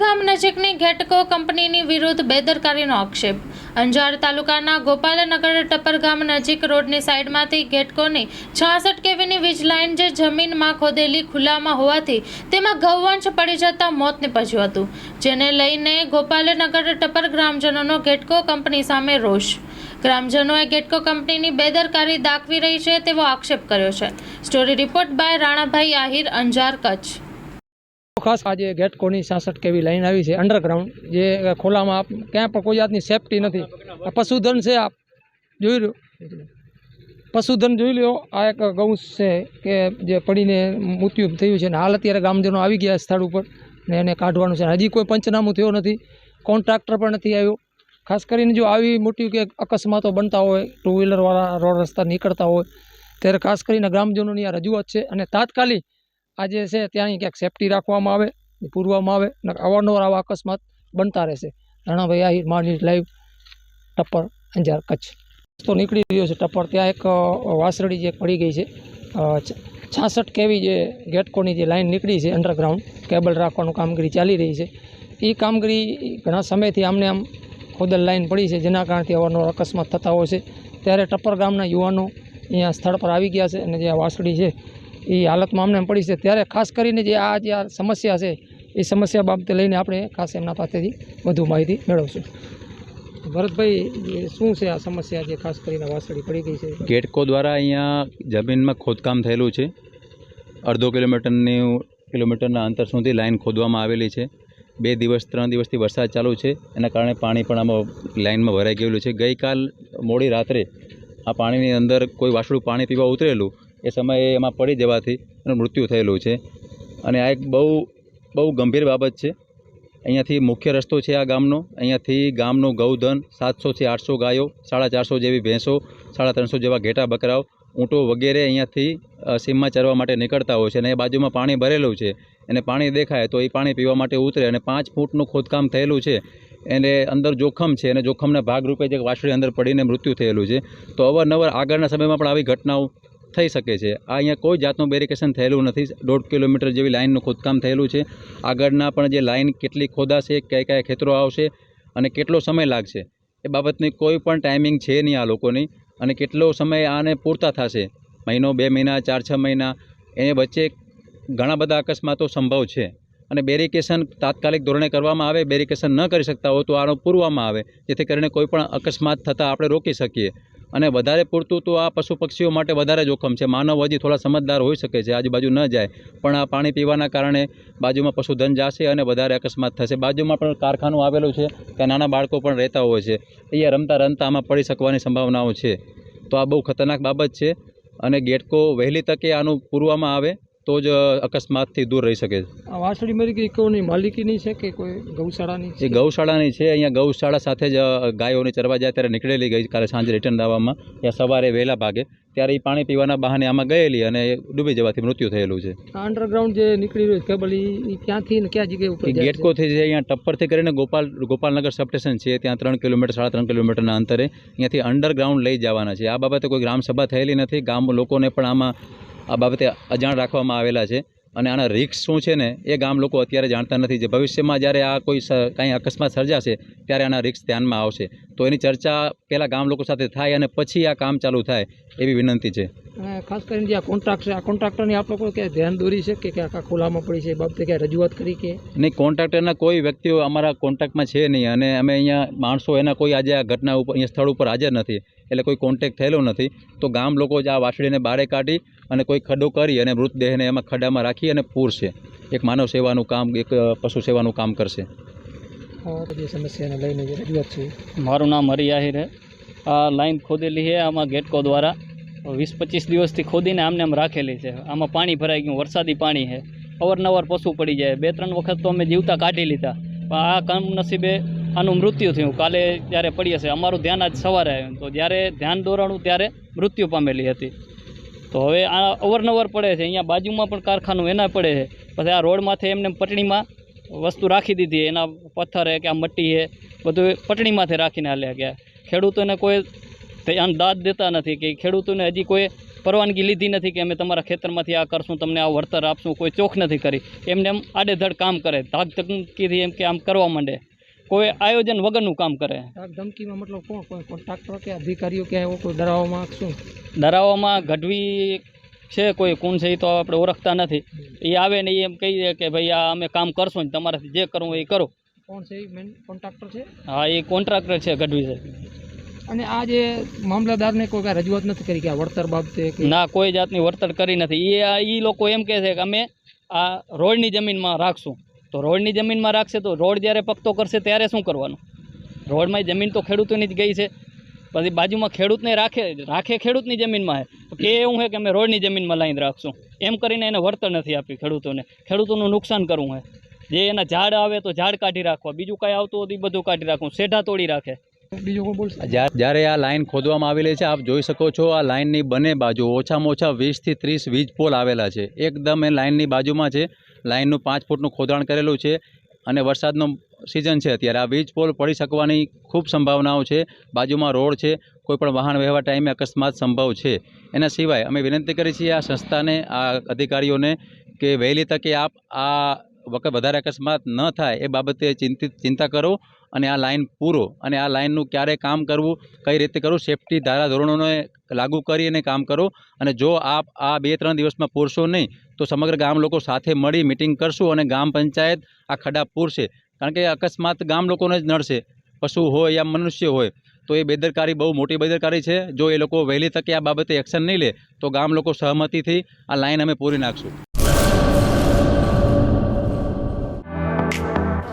ટપરગામ નજીકની ઘેટકો કંપનીની વિરુદ્ધ બેદરકારીનો આક્ષેપ. અંજાર તાલુકાના ગોપાલનગર ટપરગામ નજીક રોડની સાઈડમાંથી ઘેટકોની છાસઠ કેવીની વીજ લાઇન જે જમીનમાં ખોદેલી ખુલ્લામાં હોવાથી તેમાં ગૌવંશ પડી જતા મોત નીપજ્યું હતું, જેને લઈને ગોપાલનગર ટપર ગ્રામજનોનો ઘેટકો કંપની સામે રોષ. ગ્રામજનોએ ગેટકો કંપનીની બેદરકારી દાખવી રહી છે તેવો આક્ષેપ કર્યો છે. Story report by Ranabhai Ahir, Anjar Kutch. ખાસ આજે ગેટકોની સાસઠ કેવી લાઈન આવી છે અંડરગ્રાઉન્ડ જે ખોલામાં આપ ક્યાં પણ કોઈ જાતની સેફટી નથી. આ પશુધન છે આપ જોઈ લો પશુધન જોઈ લો આ એક ગૌશ છે કે જે પડીને મૃત્યુ થયું છે અને હાલ અત્યારે ગામજનો આવી ગયા સ્થળ ઉપર ને એને કાઢવાનું છે. હજી કોઈ પંચનામું થયો નથી કોન્ટ્રાક્ટર પણ નથી આવ્યો. ખાસ કરીને જો આવી મોટી કે અકસ્માતો બનતા હોય ટુ વ્હીલરવાળા રોડ રસ્તા નીકળતા હોય, ત્યારે ખાસ કરીને ગ્રામજનોની આ રજૂઆત છે. અને તાત્કાલિક આ જે છે ત્યાંની ક્યાંક સેફટી રાખવામાં આવે પૂરવામાં આવે ને અવારનવાર આવા અકસ્માત બનતા રહેશે. રાણાભાઈ આહિર માની લાઈવ ટપ્પર અંજાર કચ્છ. તો નીકળી રહ્યો છે ટપ્પર. ત્યાં એક વાસરડી જે પડી ગઈ છે છાસઠ કેવી જે ગેટકોની જે લાઈન નીકળી છે અંડરગ્રાઉન્ડ કેબલ રાખવાનું કામગીરી ચાલી રહી છે. એ કામગીરી ઘણા સમયથી આમને આમ ખોદલ લાઇન પડી છે, જેના કારણથી અવારનવાર અકસ્માત થતા હોય છે. ત્યારે ટપ્પર ગામના યુવાનો અહીંયા સ્થળ પર આવી ગયા છે અને જે આ વાસળી છે એ હાલતમાં અમને પડી છે. ત્યારે ખાસ કરીને જે આ જે આ સમસ્યા છે, એ સમસ્યા બાબતે લઈને આપણે ખાસ એમના પાસેથી વધુ માહિતી મેળવશું. ભરતભાઈ શું છે આ સમસ્યા જે ખાસ કરીને વાસળી પડી ગઈ છે? ગેટકો દ્વારા અહીંયા જમીનમાં ખોદકામ થયેલું છે. અડધો કિલોમીટરની કિલોમીટરના અંતર સુધી લાઇન ખોદવામાં આવેલી છે. બે દિવસ, ત્રણ દિવસથી વરસાદ ચાલુ છે. એના કારણે પાણી પણ આમાં લાઇનમાં ભરાઈ ગયેલું છે. ગઈકાલ મોડી રાત્રે આ પાણીની અંદર કોઈ વાસળું પાણી પીવા ઉતરેલું એ સમયે એમાં પડી જવાથી એનું મૃત્યુ થયેલું છે. અને આ એક બહુ બહુ ગંભીર બાબત છે. અહીંયાથી મુખ્ય રસ્તો છે આ ગામનો. અહીંયાથી ગામનું ગૌધન સાતસોથી આઠસો ગાયો, સાડા ચારસો જેવી ભેંસો, સાડા ત્રણસો જેવા ઘેટા બકરાઓ, ઊંટો વગેરે અહીંયાથી સીમમાં ચરવા માટે નીકળતા હોય છે અને એ બાજુમાં પાણી ભરેલું છે. અને પાણી દેખાય તો એ પાણી પીવા માટે ઉતરે અને પાંચ ફૂટનું ખોદકામ થયેલું છે. એને અંદર જોખમ છે અને જોખમના ભાગરૂપે જે વાછડી અંદર પડીને મૃત્યુ થયેલું છે. તો અવારનવાર આગળના સમયમાં પણ આવી ઘટનાઓ થઈ શકે છે. આ અહીંયા કોઈ જાતનું બેરિકેશન થયેલું નથી. દોઢ કિલોમીટર જેવી લાઇનનું ખોદકામ થયેલું છે. આગળના પણ જે લાઇન કેટલી ખોદાશે, કયા કયા ખેતરો આવશે અને કેટલો સમય લાગશે, એ બાબતની કોઈ પણ ટાઈમિંગ છે નહીં આ લોકોની. અને કેટલો સમય આને પૂરતા થશે? મહિનો, બે મહિના, ચાર, છ મહિના? એને વચ્ચે ઘણા બધા અકસ્માતો સંભવ છે. અને બેરિકેશન તાત્કાલિક ધોરણે કરવામાં આવે બેરિકેશન ન કરી શકતા હોય તો આનો પૂરવામાં આવે. જેથી કરીને કોઈ પણ અકસ્માત થતાં આપણે રોકી શકીએ. અને વધારે પૂરતું તો આ પશુ પક્ષીઓ માટે વધારે જોખમ છે. માનવ હજી થોડા સમજદાર હોઈ શકે છે, આજુબાજુ ન જાય, પણ આ પાણી પીવાના કારણે બાજુમાં પશુધન જશે અને વધારે અકસ્માત થશે. બાજુમાં પણ કારખાનું આવેલું છે, ત્યાં નાના બાળકો પણ રહેતા હોય છે. અહીંયા રમતા રમતા આમાં પડી શકવાની સંભાવનાઓ છે. તો આ બહુ ખતરનાક બાબત છે અને ગેટકો વહેલી તકે આનું પૂરવામાં આવે. તો જ અકસ્માતથી દૂર રહી શકે છે. આ વાસળી મરી કોની માલિકીની છે કે કોઈ ગૌશાળાની એ ગૌશાળાની છે. અહીંયા ગૌશાળા સાથે જ ગાયોની ચરવા જાય ત્યારે નીકળેલી ગઈ કાલે સાંજે રિટર્ન દાવામાં ત્યાં સવારે વહેલા ભાગે. ત્યારે એ પાણી પીવાના બહાને આમાં ગયેલી અને ડૂબી જવાથી મૃત્યુ થયેલું છે. અંડરગ્રાઉન્ડ જે નીકળી રહ્યું કેબલ એ ક્યાંથી ને ક્યાં જગ્યાએ ઉપર ગેટકોથી છે? અહીંયા ટપ્પરથી કરીને ગોપાલ ગોપાલનગર સબસ્ટેશન છે. ત્યાં ત્રણ કિલોમીટર સાડા ત્રણ કિલોમીટરના અંતરે અહીંયાથી અંડરગ્રાઉન્ડ લઈ જવાના છે. આ બાબતે કોઈ ગ્રામસભા થયેલી નથી. ગામ લોકોને પણ આમાં આ બાબતે અજાણ રાખવામાં આવેલા છે. અને આના રિક્સ શું છે ને એ ગામ લોકો અત્યારે જાણતા નથી. જે ભવિષ્યમાં જ્યારે આ કોઈ કાંઈ અકસ્માત સર્જાશે ત્યારે આના રિક્સ ધ્યાનમાં આવશે. તો એની ચર્ચા પહેલાં ગામ લોકો સાથે થાય અને પછી આ કામ ચાલુ થાય એવી વિનંતી છે. ખાસ કરીને જે આ કોન્ટ્રાક્ટ છે આ કોન્ટ્રાક્ટરની આપ લોકો ક્યાંય ધ્યાન દોરી છે કે આખા ખુલ્લામાં પડી છે એ બાબતે ક્યાંય રજૂઆત કરી કે? નહીં કોન્ટ્રાક્ટરના કોઈ વ્યક્તિઓ અમારા કોન્ટેક્ટમાં છે નહીં. અને અમે અહીંયા માણસો એના કોઈ આજે આ ઘટના ઉપર અહીંયા સ્થળ ઉપર હાજર નથી. એટલે કોઈ કોન્ટેક્ટ થયેલો નથી. તો ગામ લોકો જ આ વાછડીને બારે કાઢી અને કોઈ ખડો કરી અને મૃતદેહને એમાં ખડામાં રાખી અને પૂરશે એક માનવ સેવાનું કામ એક પશુ સેવાનું કામ કરશે. સમસ્યાને લઈને રજૂઆત છે. મારું નામ હરી આહિર આ લાઈન ખોદેલી છે આમાં ગેટકો દ્વારા. વીસ પચીસ દિવસથી ખોદીને આમને આમ રાખેલી છે. આમાં પાણી ભરાઈ ગયું વરસાદી પાણી છે. અવારનવાર પશુ પડી જાય. બે ત્રણ વખત તો અમે જીવતા કાઢી લીધા. પણ આ કમનસીબે આનું મૃત્યુ થયું. કાલે જ્યારે પડી હશે અમારું ધ્યાન આજ સવારે આવ્યું. તો જ્યારે ધ્યાન દોરાણું ત્યારે મૃત્યુ પામેલી હતી. તો હવે આ અવારનવાર પડે છે. અહીંયા બાજુમાં પણ કારખાનું એના પડે છે. પછી આ રોડમાંથી માથે એમને પટણીમાં વસ્તુ રાખી દીધી. એના પથ્થર છે કે આ મટ્ટી છે બધું પટણીમાંથી માથે રાખીને હાલ્યા ગયા. ખેડૂતોને કોઈ ધ્યાન દાદ દેતા નથી કે ખેડૂતોને હજી કોઈ પરવાનગી લીધી નથી કે અમે તમારા ખેતરમાંથી આ કરશું, તમને આ વળતર આપશું, કોઈ ચોખ નથી કરી. એમને એમ આડેધડ કામ કરે. ધાક ધમકીથી એમ કે આમ કરવા માંડે. કોઈ આયોજન વગરનું કામ કરે. ધમકીમાં મતલબ કોણ કોન્ટ્રાક્ટર કે અધિકારીઓ કે એવો કોઈ ડરાવવામાં શું? ડરાવવામાં ગઢવી છે કોઈ કોણ છે એ તો આપણે ઓળખતા નથી. એ આવે ને એમ કહી દે કે ભાઈ આ અમે કામ કરશું ને તમારાથી જે કરવું એ કરો. કોણ છે એ મેન કોન્ટ્રાક્ટર છે? હા એ કોન્ટ્રાક્ટર છે ગઢવી છે. અને આ જે મામલતદારને કોઈ કાંઈ રજૂઆત નથી કરી કે આ વળતર બાબતે ના કોઈ જાતની વળતર કરી નથી. એ એ લોકો એમ કહે છે કે અમે આ રોડની જમીનમાં રાખશું. તો રોડની જમીનમાં રાખશે તો રોડ જ્યારે પકતો કરશે ત્યારે શું કરવાનું? રોડમાં જમીન તો ખેડૂતોની જ ગઈ છે. પછી બાજુમાં ખેડૂતને રાખે રાખે ખેડૂતની જમીનમાં છે કે એવું છે કે અમે રોડની જમીનમાં લાઈને રાખશું? એમ કરીને એને વળતર નથી આપી ખેડૂતોને. ખેડૂતોનું નુકસાન કરવું છે જે એના ઝાડ આવે તો ઝાડ કાઢી રાખવા. બીજું કાંઈ આવતું હોય તો ઈ બધું કાઢી રાખવું. શેઢા તોડી રાખે. બીજું કોણ બોલશે? જ્યારે આ લાઇન ખોદવામાં આવેલી છે, આપ જોઈ શકો છો, આ લાઇનની બંને બાજુ ઓછામાં ઓછા વીસથી ત્રીસ વીજ પોલ આવેલા છે. એકદમ એ લાઇનની બાજુમાં છે. લાઇનનું પાંચ ફૂટનું ખોદાણ કરેલું છે અને વરસાદનો સિઝન છે અત્યારે. આ વીજ પોલ પડી શકવાની ખૂબ સંભાવનાઓ છે. બાજુમાં રોડ છે. કોઈપણ વાહન વ્યવહાર ટાઈમે અકસ્માત સંભવ છે. એના સિવાય અમે વિનંતી કરી છીએ આ સંસ્થાને, આ અધિકારીઓને કે વહેલી તકે આપ આ વખત વધારે અકસ્માત ન થાય એ બાબતે ચિંતિત, ચિંતા કરો અને આ લાઇન પૂરો અને આ લાઇનનું ક્યારે કામ કરવું, કઈ રીતે કરવું સેફટી ધારાધોરણોને લાગુ કરી અને કામ કરો અને જો આપ આ બે, ત્રણ દિવસમાં પૂરશો નહીં, તો સમગ્ર ગામ લોકો સાથે મળી મિટિંગ કરશું અને ગામ પંચાયત આ ખડા પૂરશે. કારણ કે અકસ્માત ગામ લોકોને જ નડશે. પશુ હોય યા મનુષ્ય હોય, તો એ બેદરકારી બહુ મોટી બેદરકારી છે. જો એ લોકો વહેલી તકે આ બાબતે એક્શન નહીં લે, તો ગામ લોકો સહમતિથી આ લાઇન અમે પૂરી નાખશું.